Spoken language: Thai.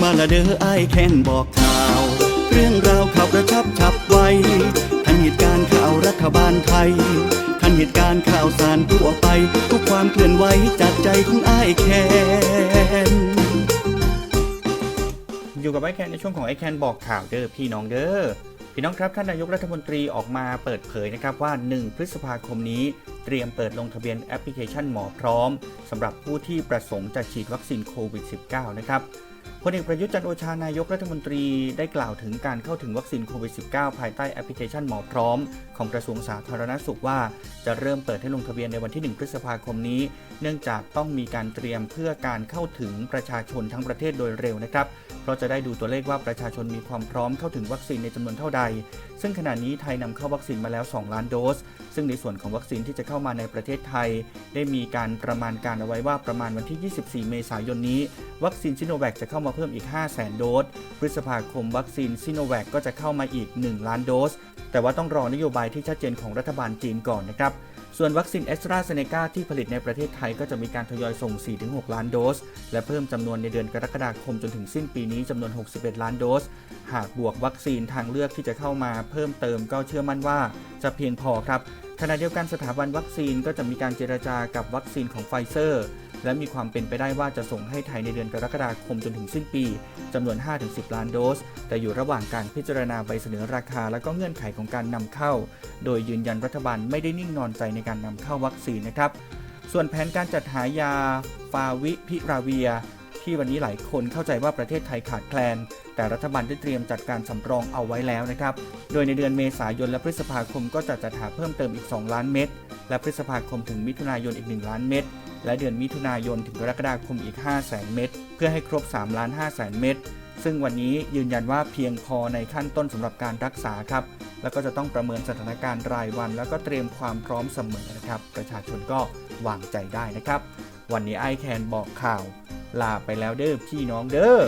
มาละเด้อไอแค้นบอกข่าว เรื่องราวข่าวกระชับฉับไวทันเหตุการณ์ข่าวรัฐบาลไทย ทันเหตุการณ์ข่าวสารทั่วไป ทุกความเคลื่อนไหวจากใจของไอแค้นอยู่กับไอแคนในช่วงของไอแคนบอกข่าวเด้อพี่น้องเด้อ พี่น้องครับท่านนายกรัฐมนตรีออกมาเปิดเผยนะครับว่า 1 พฤษภาคมนี้เตรียมเปิดลงทะเบียนแอปพลิเคชันหมอพร้อมสำหรับผู้ที่ประสงค์จะฉีดวัคซีนโควิด -19 นะครับพลเอกประยุทธ์จันโอชานายกรัฐมนตรีได้กล่าวถึงการเข้าถึงวัคซีนโควิด -19 ภายใต้แอปพลิเคชันหมอพร้อม ของกระทรวงสาธารณสุขว่า จะเริ่มเปิดให้ลงทะเบียนในวันที่ 1 พฤษภาคมนี้ เนื่องจากต้องมีการเตรียมเพื่อการเข้าถึงประชาชนทั้งประเทศโดยเร็วนะครับ เราจะได้ดูตัวเลขว่าประชาชนมีความพร้อมเข้าถึงวัคซีนในจำนวนเท่าใด ซึ่งขณะนี้ไทยนำเข้าวัคซีนมาแล้ว 2 ล้านโดส ซึ่งในส่วนของวัคซีนที่จะเข้ามาในประเทศไทย ได้มีการประมาณการเอาไว้ว่าประมาณวันที่ 24 เมษายนนี้ วัคซีนซิโนแวคจะเข้ามาเพิ่มอีก 5 0 0 0 0 0 โดส พฤษภาคมวัคซีนซิโนแวคก็จะเข้ามาอีก 1 ล้านโดส แต่ว่าต้องรอนโยบายที่ชัดเจนของรัฐบาลจีนก่อนนะครับ ส่วนวัคซีนแอสตราเซเนกาที่ผลิตในประเทศไทยก็จะมีการทยอยส่ง 4-6 ล้านโดส และเพิ่มจำนวนในเดือนกรกฎาคมจนถึงสิ้นปีนี้จำนวน 61 ล้านโดส หากบวกวัคซีนทางเลือกที่จะเข้ามาเพิ่มเติมก็เชื่อมั่นว่าจะเพียงพอครับ ขณะเดียวกันสถาบันวัคซีนก็จะมีการเจรจากับวัคซีนของไฟเซอร์ และมีความเป็นไปได้ว่าจะส่งให้ไทยในเดือนกรกฎาคมจนถึงสิ้นปีจำนวน 5-10 ล้านโดส แต่อยู่ระหว่างการพิจารณาใบเสนอราคา และก็เงื่อนไขของการนำเข้า โดยยืนยันรัฐบาลไม่ได้นิ่งนอนใจในการนำเข้าวัคซีนนะครับ ส่วนแผนการจัดหายาฟาวิพิราเวีย ที่วันนี้หลายคนเข้าใจว่าประเทศไทยขาดแคลน แต่รัฐบาลได้เตรียมจัดการสำรองเอาไว้แล้วนะครับ โดยในเดือนเมษายนและพฤษภาคมก็จะจัดหาเพิ่มเติมอีก 2 ล้านเม็ด และพฤษภาคมถึงมิถุนายนอีก 1 ล้านเม็ด และเดือนมิถุนายนถึงกรกฎาคมอีก 5 0 0 0 0 0เม็ด เพื่อให้ครบ3ล้าน5แสนเม็ด ซึ่งวันนี้ยืนยันว่าเพียงพอในขั้นต้นสำหรับการรักษาครับ แล้วก็จะต้องประเมินสถานการณ์รายวัน แล้วก็เตรียมความพร้อมเสมอนะครับ ประชาชนก็วางใจได้นะครับ วันนี้ไอแคนบอกข่าว ลาไปแล้วเด้อพี่น้องเด้อ